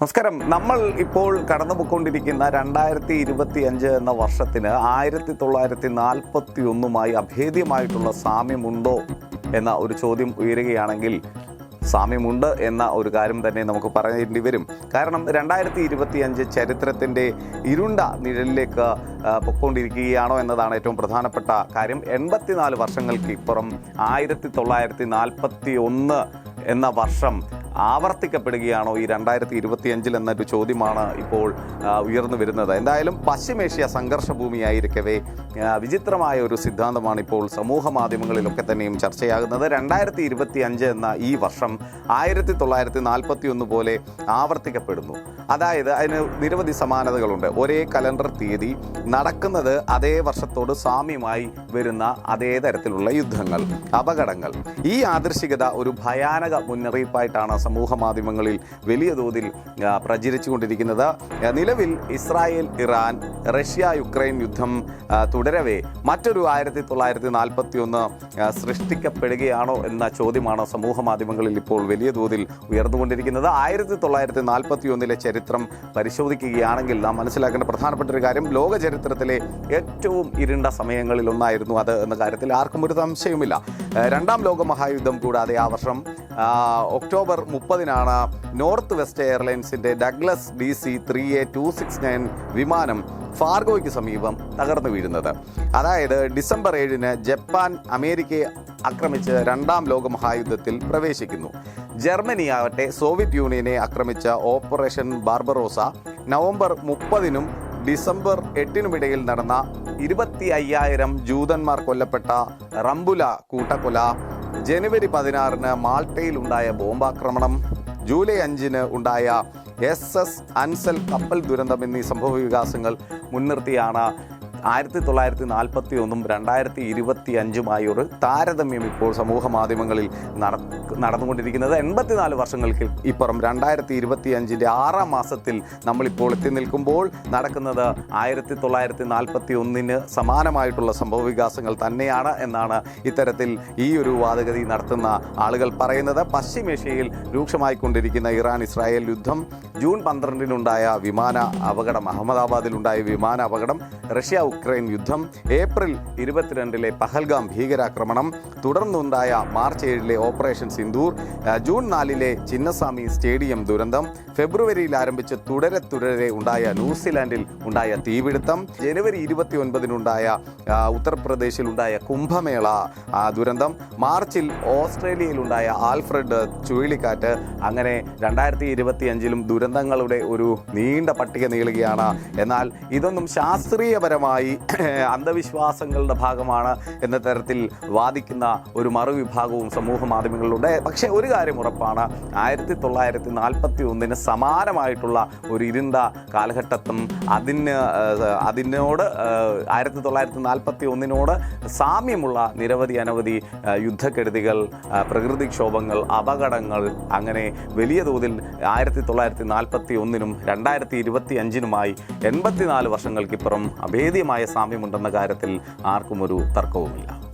നമസ്കാരം. നമ്മൾ ഇപ്പോൾ കടന്നുപോയിക്കൊണ്ടിരിക്കുന്ന രണ്ടായിരത്തി ഇരുപത്തി അഞ്ച് എന്ന വർഷത്തിന് ആയിരത്തി തൊള്ളായിരത്തി നാൽപ്പത്തി ഒന്നുമായി അഭേദ്യമായിട്ടുള്ള സാമ്യമുണ്ടോ എന്ന ഒരു ചോദ്യം ഉയരുകയാണെങ്കിൽ സാമ്യമുണ്ട് എന്ന ഒരു കാര്യം തന്നെ നമുക്ക് പറയേണ്ടി വരും. കാരണം രണ്ടായിരത്തി ഇരുപത്തി അഞ്ച് ചരിത്രത്തിന്റെ ഇരുണ്ട നിഴലിലേക്ക് പൊക്കോണ്ടിരിക്കുകയാണോ എന്നതാണ് ഏറ്റവും പ്രധാനപ്പെട്ട കാര്യം. എൺപത്തിനാല് വർഷങ്ങൾക്ക് ഇപ്പുറം ആയിരത്തി തൊള്ളായിരത്തി നാൽപ്പത്തി ഒന്ന് എന്ന വർഷം ആവർത്തിക്കപ്പെടുകയാണോ ഈ രണ്ടായിരത്തി ഇരുപത്തിയഞ്ചിൽ എന്നൊരു ചോദ്യമാണ് ഇപ്പോൾ ഉയർന്നു വരുന്നത്. എന്തായാലും പശ്ചിമേഷ്യ സംഘർഷ ഭൂമിയായിരിക്കവേ വിചിത്രമായ ഒരു സിദ്ധാന്തമാണ് ഇപ്പോൾ സമൂഹ മാധ്യമങ്ങളിലൊക്കെ തന്നെയും ചർച്ചയാകുന്നത്. രണ്ടായിരത്തി ഇരുപത്തി അഞ്ച് എന്ന ഈ വർഷം ആയിരത്തി തൊള്ളായിരത്തി നാൽപ്പത്തി ഒന്ന് പോലെ ആവർത്തിക്കപ്പെടുന്നു. അതായത് അതിന് നിരവധി സമാനതകളുണ്ട്. ഒരേ കലണ്ടർ തീയതി നടക്കുന്നത് അതേ വർഷത്തോട് സാമ്യമായി വരുന്ന അതേ തരത്തിലുള്ള യുദ്ധങ്ങൾ അപകടങ്ങൾ. ഈ ആദർശികത ഒരു ഭയാനക മുന്നറിയിപ്പായിട്ടാണ് സമൂഹ മാധ്യമങ്ങളിൽ വലിയ തോതിൽ പ്രചരിച്ചു കൊണ്ടിരിക്കുന്നത് നിലവിൽ ഇസ്രായേൽ ഇറാൻ റഷ്യ യുക്രൈൻ യുദ്ധം തുടരവേ മറ്റൊരു ആയിരത്തി തൊള്ളായിരത്തി നാൽപ്പത്തി ഒന്ന് സൃഷ്ടിക്കപ്പെടുകയാണോ എന്ന ചോദ്യമാണ് സമൂഹ മാധ്യമങ്ങളിൽ ഇപ്പോൾ വലിയ തോതിൽ ഉയർന്നുകൊണ്ടിരിക്കുന്നത്. ആയിരത്തി തൊള്ളായിരത്തി നാൽപ്പത്തി ഒന്നിലെ ചരിത്രം പരിശോധിക്കുകയാണെങ്കിൽ നാം മനസ്സിലാക്കേണ്ട പ്രധാനപ്പെട്ട ഒരു കാര്യം ലോക ചരിത്രത്തിലെ ഏറ്റവും ഇരുണ്ട സമയങ്ങളിൽ ഒന്നായിരുന്നു അത് എന്ന കാര്യത്തിൽ ആർക്കും ഒരു സംശയവുമില്ല. രണ്ടാം ലോക മഹായുദ്ധം കൂടാതെ ആ വർഷം ഒക്ടോബർ മുപ്പതിനാണ് north west എയർലൈൻസിന്റെ Douglas D C three A two six nine വിമാനം ഫാർഗോയ്ക്ക് സമീപം തകർന്നു വീഴുന്നത്. അതായത് ഡിസംബർ ഏഴിന് ജപ്പാൻ അമേരിക്കയെ ആക്രമിച്ച് രണ്ടാം ലോക മഹായുദ്ധത്തിൽ പ്രവേശിക്കുന്നു. ജർമ്മനി ആവട്ടെ സോവിയറ്റ് യൂണിയനെ ആക്രമിച്ച ഓപ്പറേഷൻ ബാർബറോസ നവംബർ മുപ്പതിനും ഡിസംബർ എട്ടിനുമിടയിൽ നടന്ന ഇരുപത്തി അയ്യായിരം ജൂതന്മാർ കൊല്ലപ്പെട്ട റംബുല കൂട്ടക്കൊല ജനുവരി പതിനാറിന് മാൾട്ടയിൽ ഉണ്ടായ ബോംബാക്രമണം ജൂലൈ അഞ്ചിന് ഉണ്ടായ എസ് എസ് അൻസൽ കപ്പൽ ദുരന്തം എന്നീ സംഭവ വികാസങ്ങൾ മുൻനിർത്തിയാണ് ആയിരത്തി തൊള്ളായിരത്തി നാൽപ്പത്തി ഒന്നും രണ്ടായിരത്തി ഇരുപത്തി അഞ്ചുമായി ഒരു താരതമ്യം ഇപ്പോൾ സമൂഹ മാധ്യമങ്ങളിൽ നട നടന്നുകൊണ്ടിരിക്കുന്നത്. എൺപത്തിനാല് വർഷങ്ങൾക്ക് ഇപ്പുറം രണ്ടായിരത്തി ഇരുപത്തി അഞ്ചിന്റെ ആറാം മാസത്തിൽ നമ്മളിപ്പോൾ എത്തി നിൽക്കുമ്പോൾ നടക്കുന്നത് ആയിരത്തി തൊള്ളായിരത്തി നാൽപ്പത്തി ഒന്നിന് സമാനമായിട്ടുള്ള സംഭവ വികാസങ്ങൾ തന്നെയാണ് എന്നാണ് ഇത്തരത്തിൽ ഈ ഒരു വാദഗതി നടത്തുന്ന ആളുകൾ പറയുന്നത്. പശ്ചിമേഷ്യയിൽ രൂക്ഷമായിക്കൊണ്ടിരിക്കുന്ന ഇറാൻ ഇസ്രായേൽ യുദ്ധം ജൂൺ പന്ത്രണ്ടിനുണ്ടായ വിമാന അപകടം അഹമ്മദാബാദിലുണ്ടായ വിമാന അപകടം റഷ്യ ഉക്രൈൻ യുദ്ധം ഏപ്രിൽ ഇരുപത്തിരണ്ടിലെ പഹൽഗാം ഭീകരാക്രമണം തുടർന്നുണ്ടായ മാർച്ച് ഏഴിലെ ഓപ്പറേഷൻ സിന്ദൂർ ജൂൺ നാലിലെ ചിന്നസ്വാമി സ്റ്റേഡിയം ദുരന്തം ഫെബ്രുവരിയിൽ ആരംഭിച്ച് തുടരെ തുടരെ ഉണ്ടായ ന്യൂസിലാൻഡിൽ ഉണ്ടായ തീപിടുത്തം ജനുവരി ഇരുപത്തി ഒൻപതിനുണ്ടായ ഉത്തർപ്രദേശിലുണ്ടായ കുംഭമേള ദുരന്തം മാർച്ചിൽ ഓസ്ട്രേലിയയിലുണ്ടായ ആൽഫ്രഡ് ചുഴലിക്കാറ്റ് അങ്ങനെ രണ്ടായിരത്തി ഇരുപത്തി അഞ്ചിലും ദുരന്തങ്ങളുടെ ഒരു നീണ്ട പട്ടിക നീളുകയാണ്. എന്നാൽ ഇതൊന്നും ശാസ്ത്രീയപരമായി അന്ധവിശ്വാസങ്ങളുടെ ഭാഗമാണ് എന്ന തരത്തിൽ വാദിക്കുന്ന ഒരു മറുവിഭാഗവും സമൂഹ മാധ്യമങ്ങളിലുണ്ട്. പക്ഷേ ഒരു കാര്യം ഉറപ്പാണ് ആയിരത്തി തൊള്ളായിരത്തി നാൽപ്പത്തി ഒന്നിന് സമാനമായിട്ടുള്ള ഒരു ഇരുണ്ട കാലഘട്ടത്തും അതിന് അതിനോട് ആയിരത്തി തൊള്ളായിരത്തി നാൽപ്പത്തി ഒന്നിനോട് സാമ്യമുള്ള നിരവധി അനവധി യുദ്ധക്കെടുതികൾ പ്രകൃതിക്ഷോഭങ്ങൾ അപകടങ്ങൾ അങ്ങനെ വലിയ തോതിൽ ആയിരത്തി തൊള്ളായിരത്തി നാൽപ്പത്തി ഒന്നിനും രണ്ടായിരത്തി ഇരുപത്തി അഞ്ചിനുമായി എൺപത്തിനാല് വർഷങ്ങൾക്കിപ്പുറം അഭേദ്യമായ സാമ്യമുണ്ടെന്ന കാര്യത്തിൽ ആർക്കും ഒരു തർക്കവുമില്ല.